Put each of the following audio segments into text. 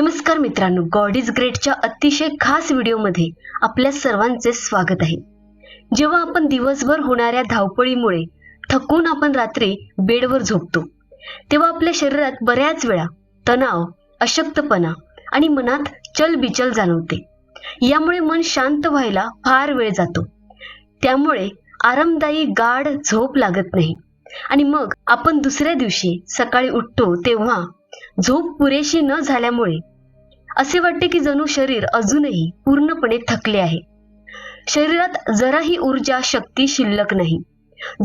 नमस्कार मित्रांनो God is ग्रेटच्या अतिशय खास व्हिडिओमध्ये आपल्या सर्वांचे स्वागत आहे. जेव्हा आपण दिवसभर होणाऱ्या धावपळीमुळे थकून आपण रात्री बेडवर झोपतो तेव्हा आपल्या शरीरात बऱ्याच वेळा तणाव अशक्तपणा आणि मनात चलबिचल जाणवते. यामुळे मन शांत व्हायला फार वेळ जातो. त्यामुळे आरामदायी गाढ झोप लागत नाही. आणि मग आपण दुसऱ्या दिवशी सकाळी उठतो तेव्हा झोप पुरेशी न झाल्यामुळे असे वाटते की जणू शरीर अजूनही पूर्णपणे थकले आहे. शरीरात जराही ऊर्जा शक्ती शिल्लक नाही.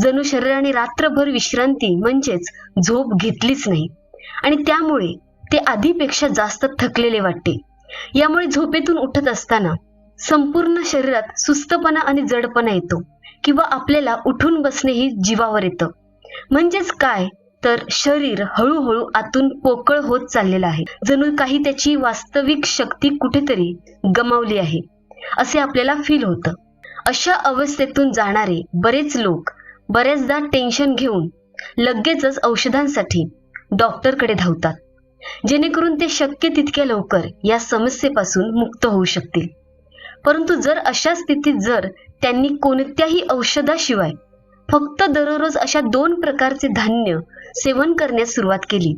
जणू शरीराने रात्रभर विश्रांती म्हणजेच झोप घेतलीच नाही आणि त्यामुळे ते आधीपेक्षा जास्त थकलेले वाटते. यामुळे झोपेतून उठत असताना संपूर्ण शरीरात सुस्तपणा आणि जडपणा येतो किंवा आपल्याला उठून बसणेही जीवावर येतं. म्हणजेच काय? तर शरीर हळूहळू आतून पोकळ होत चाललेलं आहे. जणू काही त्याची वास्तविक शक्ती कुठेतरी गमावली आहे असे आपल्याला फील होतं. अशा अवस्थेतून जाणारे बरेच लोक बऱ्याचदा टेन्शन घेऊन लगेचच औषधांसाठी डॉक्टरकडे धावतात जेणेकरून ते शक्य तितक्या लवकर या समस्येपासून मुक्त होऊ शकतील. परंतु जर अशा स्थितीत जर त्यांनी कोणत्याही औषधाशिवाय फक्त दररोज अशा दोन प्रकारचे धान्य सेवन करण्यास सुरुवात केली.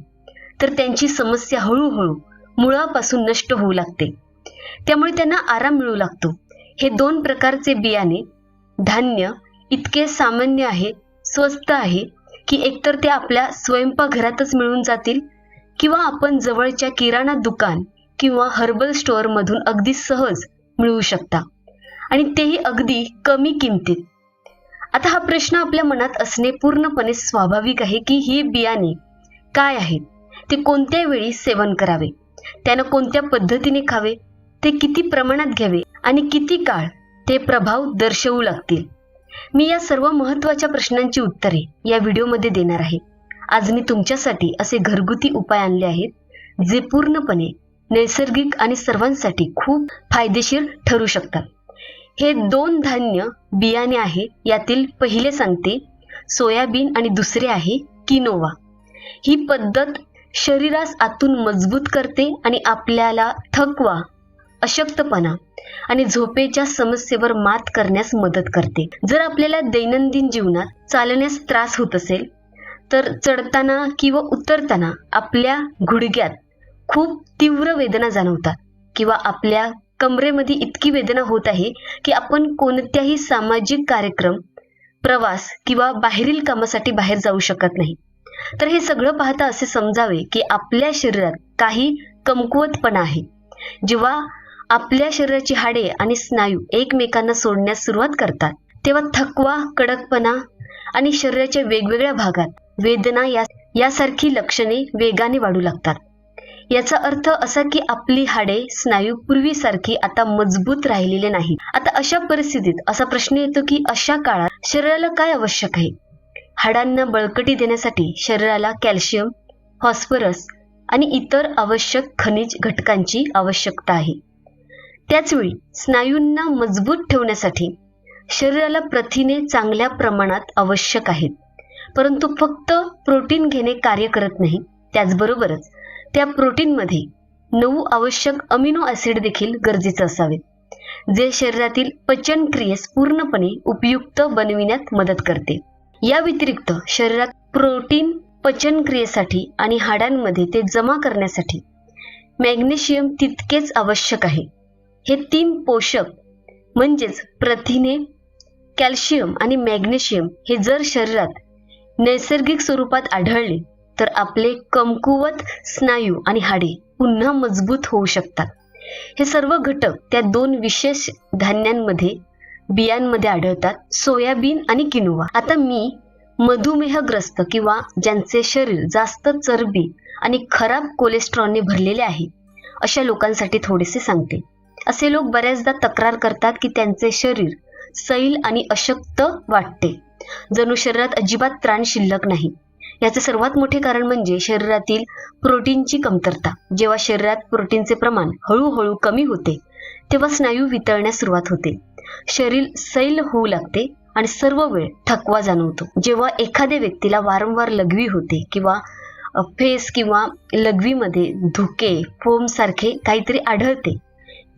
तर त्यांची समस्या हळूहळू मुळापासून नष्ट होऊ लागते. त्यामुळे त्यांना आराम मिळू लागतो. हे दोन प्रकारचे बियाणे धान्य इतके सामान्य आहे स्वस्त आहे की एकतर ते आपल्या स्वयंपाकघरातच मिळून जातील किंवा आपण जवळच्या किराणा दुकान किंवा हर्बल स्टोअरमधून अगदी सहज मिळवू शकता. आणि तेही अगदी कमी किमतीत. आता हा प्रश्न आपल्या मनात असणे पूर्णपणे स्वाभाविक आहे की ही बियाणे काय आहेत? ते कोणत्या वेळी सेवन करावे? त्यानं कोणत्या पद्धतीने खावे? ते किती प्रमाणात घ्यावे? आणि किती काळ ते प्रभाव दर्शवू लागतील? मी या सर्व महत्त्वाच्या प्रश्नांची उत्तरे या व्हिडिओमध्ये देणार आहे. आज मी तुमच्यासाठी असे घरगुती उपाय आणले आहेत जे पूर्णपणे नैसर्गिक आणि सर्वांसाठी खूप फायदेशीर ठरू शकतात. हे दोन धान्य बियाणे आहे यातील पहिले सांगते. सोयाबीन आणि दुसरे आहे किनोवा. ही पद्धत शरीरास आतून मजबूत करते आणि आपल्याला थकवा अशक्तपणा आणि झोपेच्या समस्येवर मात करण्यास मदत करते. जर आपल्याला दैनंदिन जीवनात चालण्यास त्रास होत असेल तर चढताना किंवा उतरताना आपल्या गुडघ्यात खूप तीव्र वेदना जाणवतात किंवा आपल्या कमरेमध्ये इतकी वेदना होत आहे की आपण कोणत्याही सामाजिक कार्यक्रम प्रवास किंवा बाहेरील कामासाठी बाहेर जाऊ शकत नाही. तर हे सगळं पाहता असे समजावे की आपल्या शरीरात काही कमकुवतपणा आहे. जेव्हा आपल्या शरीराची हाडे आणि स्नायू एकमेकांना सोडण्यास सुरुवात करतात तेव्हा थकवा कडकपणा आणि शरीराच्या वेगवेगळ्या भागात वेदना या यासारखी लक्षणे वेगाने वाढू लागतात. याचा अर्थ असा की आपली हाडे स्नायू पूर्वीसारखी आता मजबूत राहिलेले नाही आता अशा परिस्थितीत असा प्रश्न येतो की अशा काळात शरीराला काय आवश्यक आहे? हाडांना बळकटी देण्यासाठी शरीराला कॅल्शियम फॉस्फरस आणि इतर आवश्यक खनिज घटकांची आवश्यकता आहे. त्याचवेळी स्नायूंना मजबूत ठेवण्यासाठी शरीराला प्रथिने चांगल्या प्रमाणात आवश्यक आहेत. परंतु फक्त प्रोटीन घेणे कार्य करत नाही. त्याचबरोबरच त्या प्रोटीनमध्ये नऊ आवश्यक अमिनो ऍसिड देखील गरजेचे असावे जे शरीरातील पचन क्रियेस पूर्णपणे उपयुक्त बनविण्यात मदत करते. या व्यतिरिक्त शरीरात प्रोटीन पचन क्रियेसाठी आणि हाडांमध्ये ते जमा करण्यासाठी मॅग्नेशियम तितकेच आवश्यक आहे. हे तीन पोषक म्हणजेच प्रथिने कॅल्शियम आणि मॅग्नेशियम हे जर शरीरात नैसर्गिक स्वरूपात आढळले तर आपले कमकुवत स्नायू आणि हाडे पुन्हा मजबूत होऊ शकतात. हे सर्व घटक त्या दोन विशेष धान्यांमध्ये बियांमध्ये आढळतात सोयाबीन आणि किनुवा. आता मी मधुमेहग्रस्त किंवा ज्यांचे शरीर जास्त चरबी आणि खराब कोलेस्ट्रॉलने भरलेले आहे अशा लोकांसाठी थोडेसे सांगते. असे लोक बऱ्याचदा तक्रार करतात की त्यांचे शरीर सैल आणि अशक्त वाटते. जणू शरीरात अजिबात त्राण शिल्लक नाही. याचे सर्वात मोठे कारण म्हणजे शरीरातील प्रोटीनची कमतरता. जेव्हा शरीरात प्रोटीनचे प्रमाण हळूहळू कमी होते तेव्हा स्नायू वितळण्यास सुरुवात होते. शरीर सैल होऊ लागते आणि सर्व वेळ थकवा जाणवतो. जेव्हा एखाद्या व्यक्तीला वारंवार लघवी होते किंवा फेस किंवा लघवीमध्ये धुके फोम सारखे काहीतरी आढळते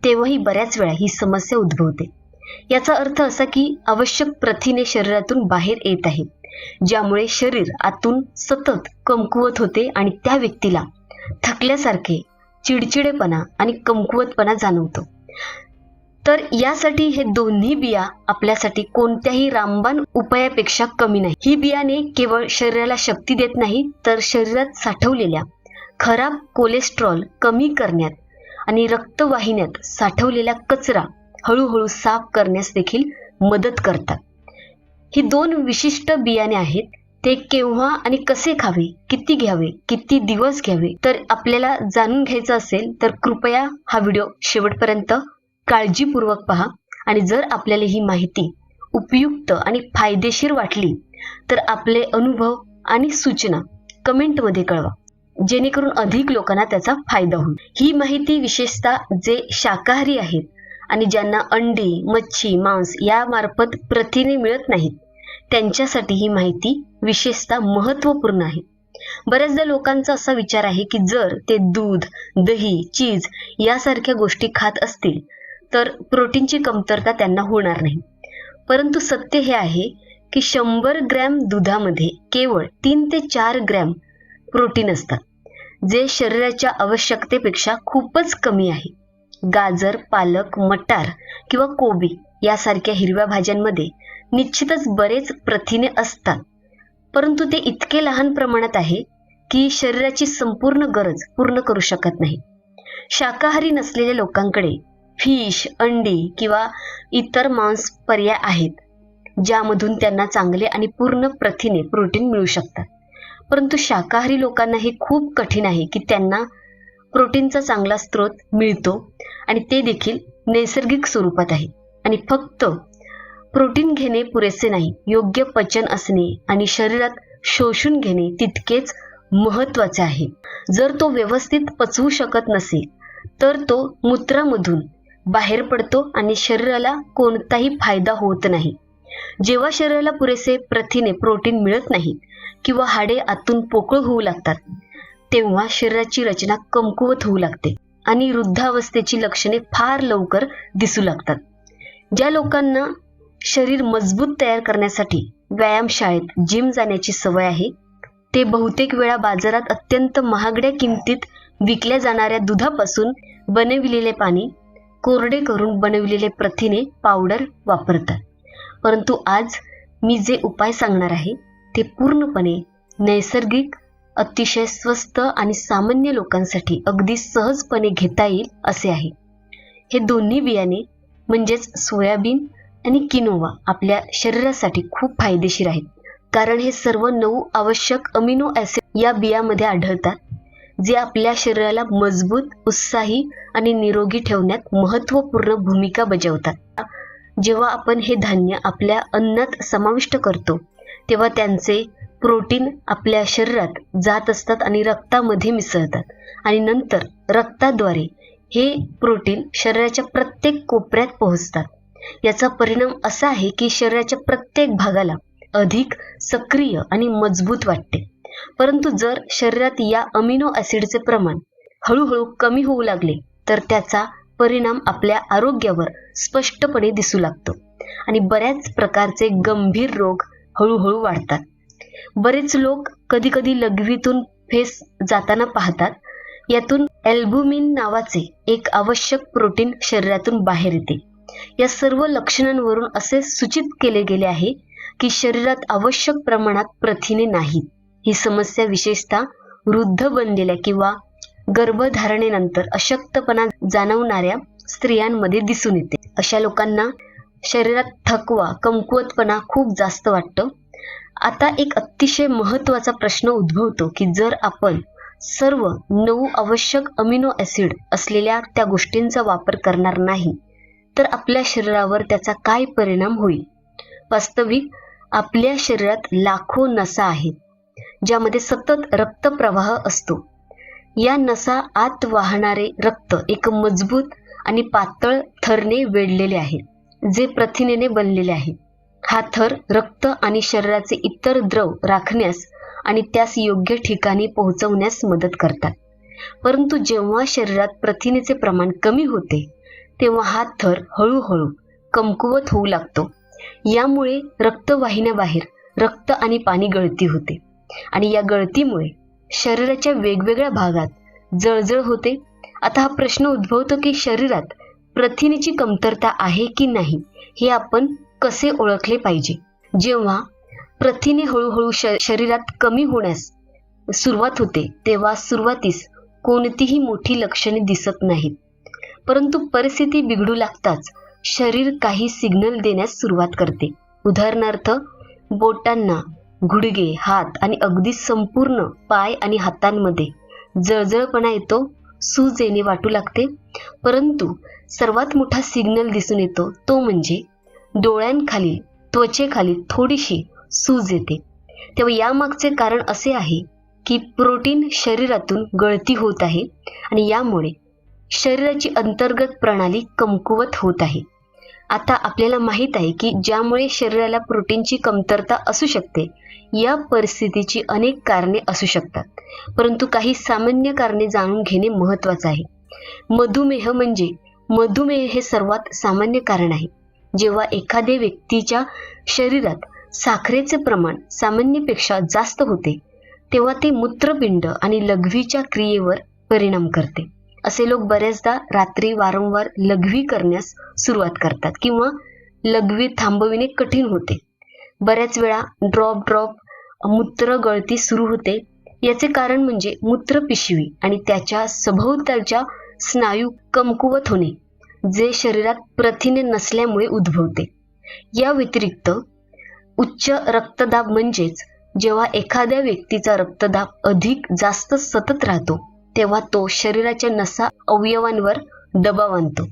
तेव्हाही बऱ्याच वेळा ही समस्या उद्भवते. याचा अर्थ असा की आवश्यक प्रथिने शरीरातून बाहेर येत आहे ज्यामुळे शरीर आतून सतत कमकुवत होते आणि त्या व्यक्तीला थकल्यासारखे चिडचिडेपणा आणि कमकुवतपणा जाणवतो. तर यासाठी हे दोन्ही बिया आपल्यासाठी कोणत्याही रामबाण उपायापेक्षा कमी नाही. ही बियाणे केवळ शरीराला शक्ती देत नाही तर शरीरात साठवलेल्या खराब कोलेस्ट्रॉल कमी करण्यात आणि रक्तवाहिन्यात साठवलेला कचरा हळूहळू साफ करण्यास देखील मदत करतात. ही दोन विशिष्ट बियाणे आहेत. ते केव्हा आणि कसे खावे किती घ्यावे किती दिवस घ्यावे तर आपल्याला जाणून घ्यायचं असेल तर कृपया हा व्हिडिओ शेवटपर्यंत काळजीपूर्वक पहा. आणि जर आपल्याला ही माहिती उपयुक्त आणि फायदेशीर वाटली तर आपले अनुभव आणि सूचना कमेंटमध्ये कळवा. जेणेकरून अधिक लोकांना त्याचा फायदा होईल. ही माहिती विशेषतः जे शाकाहारी आहेत आणि ज्यांना अंडी मच्छी मांस यामार्फत प्रथिने मिळत नाहीत त्यांच्यासाठी ही माहिती विशेषतः महत्त्वपूर्ण आहे. बऱ्याचदा लोकांचा असा विचार आहे की जर ते दूध दही चीज यासारख्या गोष्टी खात असतील तर प्रोटीनची कमतरता त्यांना होणार नाही. परंतु सत्य हे आहे की शंभर ग्रॅम दुधामध्ये केवळ तीन ते चार ग्रॅम प्रोटीन असतात जे शरीराच्या आवश्यकतेपेक्षा खूपच कमी आहे. गाजर पालक मटार किंवा कोबी यासारख्या हिरव्या भाज्यांमध्ये निश्चितच बरेच प्रथिने असतात. परंतु ते इतके लहान प्रमाणात आहे की शरीराची संपूर्ण गरज पूर्ण करू शकत नाही. शाकाहारी नसलेल्या लोकांकडे फिश अंडी किंवा इतर मांस पर्याय आहेत ज्यामधून त्यांना चांगले आणि पूर्ण प्रथिने प्रोटीन मिळू शकतात. परंतु शाकाहारी लोकांना हे खूप कठीण आहे की त्यांना प्रोटीनचा चांगला स्रोत मिळतो आणि ते देखील नैसर्गिक स्वरूपात आहे. आणि फक्त प्रोटीन घेणे पुरेसे नाही योग्य पचन असणे आणि शरीरात शोषून घेणे तितकेच महत्त्वाचे आहे. जर तो व्यवस्थित पचवू शकत नसेल तर तो मूत्रामधून बाहेर पडतो आणि शरीराला कोणताही फायदा होत नाही. जेव्हा शरीराला पुरेसे प्रथिने प्रोटीन मिळत नाही किंवा हाडे आतून पोकळ होऊ लागतात तेव्हा शरीराची रचना कमकुवत होऊ लागते आणि वृद्धावस्थेची लक्षणे फार लवकर दिसू लागतात. ज्या लोकांना शरीर मजबूत तयार करण्यासाठी व्यायामशाळेत जिम जाण्याची सवय आहे ते बहुतेक वेळा बाजारात अत्यंत महागड्या किमतीत विकल्या जाणाऱ्या दुधापासून बनविलेले पाणी कोरडे करून बनविलेले प्रथिने पावडर वापरतात. परंतु आज मी जे उपाय सांगणार आहे ते पूर्णपणे नैसर्गिक अतिशय स्वस्त आणि सामान्य लोकांसाठी अगदी सहजपणे घेता येईल असे आहे. हे दोन्ही बियाणे म्हणजेच सोयाबीन आणि किनोवा आपल्या शरीरासाठी खूप फायदेशीर आहेत. कारण हे सर्व नऊ आवश्यक अमिनो ॲसिड या बियामध्ये आढळतात जे आपल्या शरीराला मजबूत उत्साही आणि निरोगी ठेवण्यात महत्त्वपूर्ण भूमिका बजावतात. जेव्हा आपण हे धान्य आपल्या अन्नात समाविष्ट करतो तेव्हा त्यांचे प्रोटीन आपल्या शरीरात जात असतात आणि रक्तामध्ये मिसळतात. आणि नंतर रक्ताद्वारे हे प्रोटीन शरीराच्या प्रत्येक कोपऱ्यात पोहोचतात. याचा परिणाम असा आहे की शरीराच्या प्रत्येक भागाला अधिक सक्रिय आणि मजबूत वाटते. परंतु जर शरीरात या अमिनो ॲसिडचे प्रमाण हळूहळू कमी होऊ लागले तर त्याचा परिणाम आपल्या आरोग्यावर स्पष्टपणे दिसू लागतो. आणि बऱ्याच प्रकारचे गंभीर रोग हळूहळू वाढतात. बरेच लोक कधी कधी लघवीतून फेस जाताना पाहतात. यातून एल्बुमिन नावाचे एक आवश्यक प्रोटीन शरीरातून बाहेर येते. या सर्व लक्षणांवरून असे सूचित केले गेले आहे की शरीरात आवश्यक प्रमाणात प्रथिने नाहीत. ही समस्या विशेषतः वृद्ध बनलेल्या किंवा गर्भधारणेनंतर अशक्तपणा जाणवणाऱ्या स्त्रियांमध्ये दिसून येते. अशा लोकांना शरीरात थकवा कमकुवतपणा खूप जास्त वाटतं. आता एक अतिशय महत्त्वाचा प्रश्न उद्भवतो की जर आपण सर्व नऊ आवश्यक अमिनो ॲसिड असलेल्या त्या गोष्टींचा वापर करणार नाही तर आपल्या शरीरावर त्याचा काय परिणाम होईल? वास्तविक आपल्या शरीरात लाखो नसा आहेत ज्यामध्ये सतत रक्तप्रवाह असतो. या नसा आत वाहणारे रक्त एक मजबूत आणि पातळ थरने वेढलेले आहे जे प्रथिनेने बनलेले आहेत. हा थर रक्त आणि शरीराचे इतर द्रव राखण्यास आणि त्यास योग्य ठिकाणी पोहोचवण्यास मदत करतात. परंतु जेव्हा शरीरात प्रथिनेचे प्रमाण कमी होते तेव्हा हा थर हळूहळू कमकुवत होऊ लागतो. यामुळे रक्तवाहिन्याबाहेर रक्त आणि पाणी गळती होते आणि या गळतीमुळे शरीराच्या वेगवेगळ्या भागात जळजळ होते. आता हा प्रश्न उद्भवतो की शरीरात प्रथिनेची कमतरता आहे की नाही हे आपण कसे ओळखले पाहिजे? जेव्हा प्रथिने हळूहळू श शरीरात कमी होण्यास सुरुवात होते तेव्हा सुरुवातीस कोणतीही मोठी लक्षणे दिसत नाहीत. परंतु परिस्थिती बिघडू लागताच शरीर काही सिग्नल देण्यास सुरुवात करते. उदाहरणार्थ बोटांना गुडगे हात आणि अगदी संपूर्ण पाय आणि हातांमध्ये जळजळपणा येतो सूज येणे वाटू लागते. परंतु सर्वात मोठा सिग्नल दिसून येतो तो म्हणजे डोळ्यांखाली त्वचेखाली थोडीशी सूज येते. तेव्हा यामागचे कारण असे आहे की प्रोटीन शरीरातून गळती होत आहे आणि यामुळे शरीराची अंतर्गत प्रणाली कमकुवत होत आहे. आता आपल्याला माहीत आहे की ज्यामुळे शरीराला प्रोटीनची कमतरता असू शकते या परिस्थितीची अनेक कारणे असू शकतात. परंतु काही सामान्य कारणे जाणून घेणे महत्त्वाचे आहे. मधुमेह म्हणजे मधुमेह हे सर्वात सामान्य कारण आहे. जेव्हा एखाद्या व्यक्तीच्या शरीरात साखरेचे प्रमाण सामान्यपेक्षा जास्त होते तेव्हा ते मूत्रपिंड आणि लघवीच्या क्रियेवर परिणाम करते. असे लोक बऱ्याचदा रात्री वारंवार लघवी करण्यास सुरुवात करतात किंवा लघवी थांबविणे कठीण होते. बऱ्याच वेळा ड्रॉप ड्रॉप मूत्र गळती सुरू होते. याचे कारण म्हणजे मूत्रपिशवी आणि त्याच्या सभोवतालच्या स्नायू कमकुवत होणे. जे शरीरात प्रथिने नसल्यामुळे उद्भवते. या व्यतिरिक्त उच्च रक्तदाब म्हणजेच जेव्हा एखाद्या व्यक्तीचा रक्तदाब अधिक जास्त सतत राहतो तेव्हा तो शरीराच्या नसा अवयवांवर दबाव आणतो.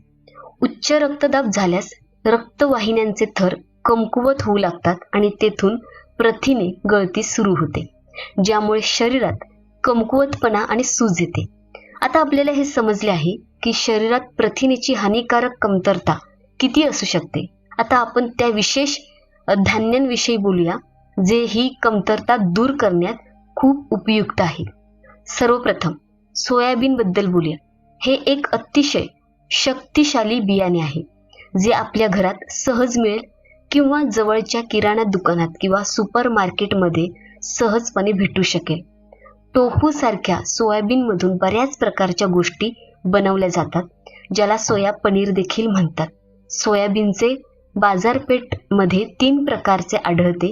उच्च रक्तदाब झाल्यास रक्तवाहिन्यांचे थर कमकुवत होऊ लागतात आणि तेथून प्रथिने गळती सुरू होते ज्यामुळे शरीरात कमकुवतपणा आणि सूज येते. आता आपल्याला हे समजले आहे की शरीरात प्रथिनेची हानिकारक कमतरता किती असू शकते. आता आपण त्या विशेष धान्यांविषयी बोलूया जे ही कमतरता दूर करण्यात खूप उपयुक्त आहे. सर्वप्रथम सोयाबीन बद्दल बोलूया. हे एक अतिशय शक्तिशाली बियाणे आहे जे आपल्या घरात सहज मिळेल किंवा जवळच्या किराणा दुकानात किंवा सुपर मार्केटमध्ये सहजपणे भेटू शकेल. टोफू सारख्या सोयाबीनमधून बऱ्याच प्रकारच्या गोष्टी बनवल्या जातात ज्याला सोया पनीर देखील म्हणतात. सोयाबीनचे बाजारपेठमध्ये तीन प्रकारचे आढळते.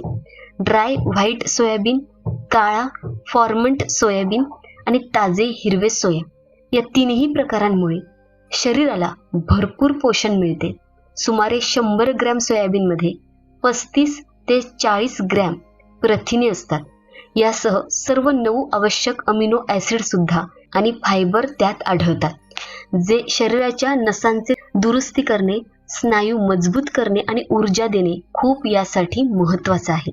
ड्राय व्हाईट सोयाबीन काळा फॉर्मंट सोयाबीन आणि ताजे हिरवे सोया. या तीनही प्रकारांमुळे शरीराला भरपूर पोषण मिळते. सुमारे शंभर ग्रॅम सोयाबीनमध्ये पस्तीस ते चाळीस ग्रॅम प्रथिने असतात. यासह सर्व नऊ आवश्यक अमिनो ऍसिड सुद्धा आणि फायबर त्यात आढळतात जे शरीराच्या नसांचे दुरुस्ती करणे स्नायू मजबूत करणे आणि ऊर्जा देणे खूप यासाठी महत्त्वाचं आहे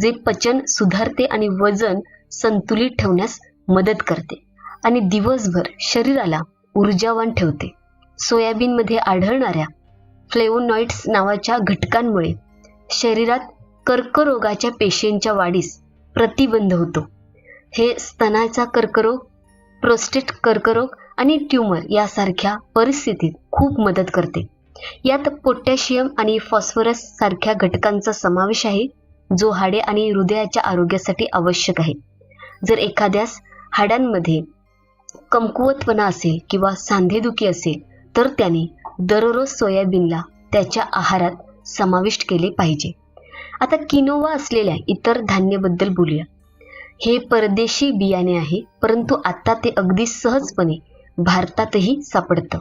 जे पचन सुधारते आणि वजन संतुलित ठेवण्यास मदत करते आणि दिवसभर शरीराला ऊर्जावान ठेवते. सोयाबीनमध्ये आढळणाऱ्या फ्लेवोनॉइड्स नावाच्या घटकांमुळे शरीरात कर्करोगाच्या पेशींच्या वाढीस प्रतिबंध होतो. हे स्तनाचा कर्करोग प्रोस्टेट कर्करोग आणि ट्यूमर यासारख्या परिस्थितीत खूप मदत करते. यात पोटॅशियम आणि फॉस्फरस सारख्या घटकांचा समावेश आहे जो हाडे आणि हृदयाच्या आरोग्यासाठी आवश्यक आहे. जर एखाद्यास हाडांमध्ये कमकुवतपणा असेल किंवा सांधेदुखी असेल तर त्याने दररोज सोयाबीनला त्याच्या आहारात समाविष्ट केले पाहिजे. आता किनोवा असलेल्या इतर धान्यबद्दल बोलूया. हे परदेशी बियाणे आहे परंतु आता ते अगदी सहजपणे भारतातही सापडतं.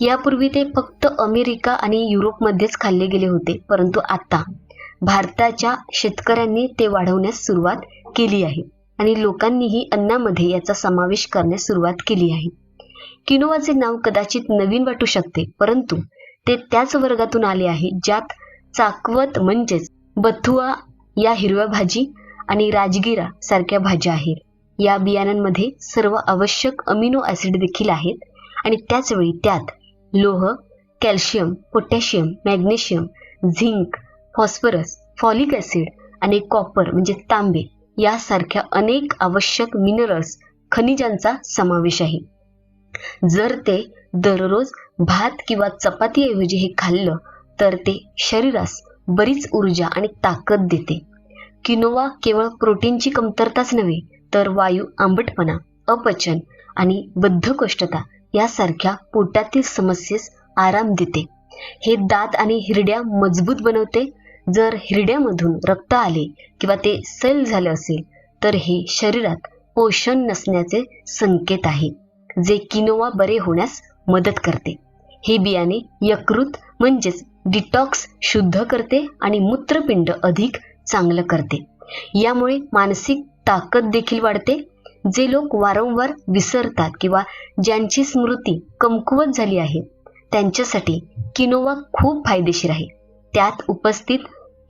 यापूर्वी ते फक्त अमेरिका आणि युरोपमध्येच खाल्ले गेले होते परंतु आता भारताच्या शेतकऱ्यांनी ते वाढवण्यास सुरुवात केली आहे आणि लोकांनीही अन्नामध्ये याचा समावेश करण्यास सुरुवात केली आहे. किनोवाचे नाव कदाचित नवीन वाटू शकते परंतु ते त्याच वर्गातून आले आहे ज्यात चाकवत म्हणजेच बथुआ या हिरव्या भाजी आणि राजगिरा सारख्या भाज्या आहेत. या बियाणांमध्ये सर्व आवश्यक अमिनो ऍसिड देखील आहेत आणि त्याचवेळी त्यात लोह calcium potassium magnesium zinc phosphorus folic acid आणि कॉपर म्हणजे तांबे यासारख्या अनेक आवश्यक मिनरल्स खनिजांचा समावेश आहे. जर ते दररोज भात किंवा चपातीऐवजी हे खाल्लं तर ते शरीरास बरीच ऊर्जा आणि ताकद देते. किनोवा केवळ प्रोटीनची कमतरताच नव्हे तर वायू आंबटपणा अपचन आणि बद्धकोष्ठता यासारख्या पोटातील समस्येस आराम देते. हे दात आणि हिरड्या मजबूत बनवते. जर हिरड्यामधून रक्त आले किंवा ते सैल झाले असेल तर हे शरीरात पोषण नसण्याचे संकेत आहे जे किनोवा बरे होण्यास मदत करते. हे बियाणे यकृत म्हणजेच डिटॉक्स शुद्ध करते आणि मूत्रपिंड अधिक चांगलं करते. यामुळे मानसिक ताकद देखील वाढते. जे लोक वारंवार विसरतात किंवा ज्यांची स्मृती कमकुवत झाली आहे त्यांच्यासाठी किनोवा खूप फायदेशीर आहे. त्यात उपस्थित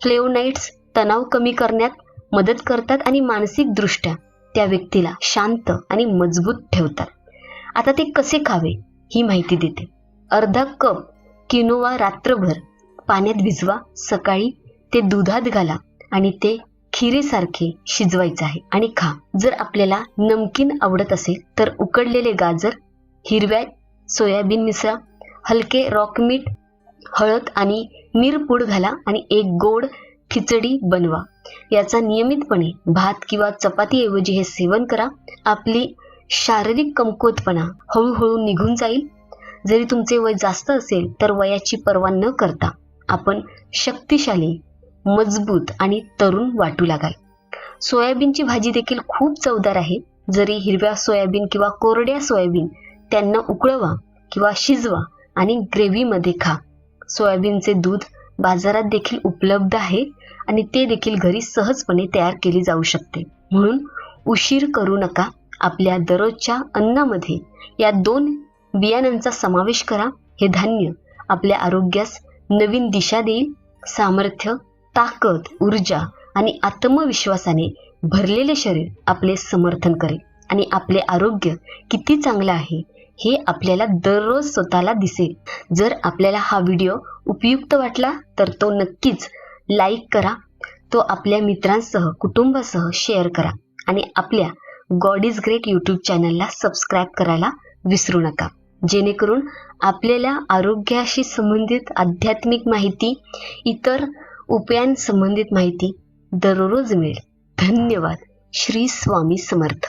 फ्लेवनाइट्स तणाव कमी करण्यात मदत करतात आणि मानसिकदृष्ट्या त्या व्यक्तीला शांत आणि मजबूत ठेवतात. आता ते कसे खावे ही माहिती देते. अर्धा कप किनोवा रात्रभर पाण्यात भिजवा सकाळी ते दुधात घाला आणि ते खिरीसारखे शिजवायचं आहे आणि खा. जर आपल्याला नमकीन आवडत असेल तर उकडलेले गाजर हिरव्या सोयाबीन मिसळा हलके रॉक मीठ हळद आणि मिरपूड घाला आणि एक गोड खिचडी बनवा. याचा नियमितपणे भात किंवा चपातीऐवजी हे सेवन करा. आपली शारीरिक कमकुवतपणा हळूहळू निघून जाईल. जरी तुमचे वय जास्त असेल तर वयाची पर्वा न करता आपण शक्तिशाली मजबूत आणि तरुण वाटू लागाल. सोयाबीनची भाजी देखील खूप चवदार आहे. जरी हिरव्या सोयाबीन किंवा कोरड्या सोयाबीन त्यांना उकळवा किंवा शिजवा आणि ग्रेव्हीमध्ये खा. सोयाबीनचे दूध बाजारात देखील उपलब्ध आहे आणि ते देखील घरी सहजपणे तयार केले जाऊ शकते. म्हणून उशीर करू नका. आपल्या दररोजच्या अन्नामध्ये या दोन बियाणांचा समावेश करा. हे धान्य आपल्या आरोग्यास नवीन दिशा देईल. सामर्थ्य ताकद ऊर्जा आणि आत्मविश्वासाने भरलेले शरीर आपले समर्थन करेल आणि आपले आरोग्य किती चांगलं आहे हे आपल्याला दररोज स्वतःला दिसेल. जर आपल्याला हा व्हिडिओ उपयुक्त वाटला तर तो नक्कीच लाईक करा. तो आपल्या मित्रांसह कुटुंबासह शेअर करा आणि आपल्या गॉड इज ग्रेट यूट्यूब चॅनलला सबस्क्राईब करायला विसरू नका. जेणेकरून आपल्याला आरोग्याशी संबंधित आध्यात्मिक माहिती इतर उपायांसंबंधित माहिती दररोज मिळेल. धन्यवाद. श्री स्वामी समर्थ.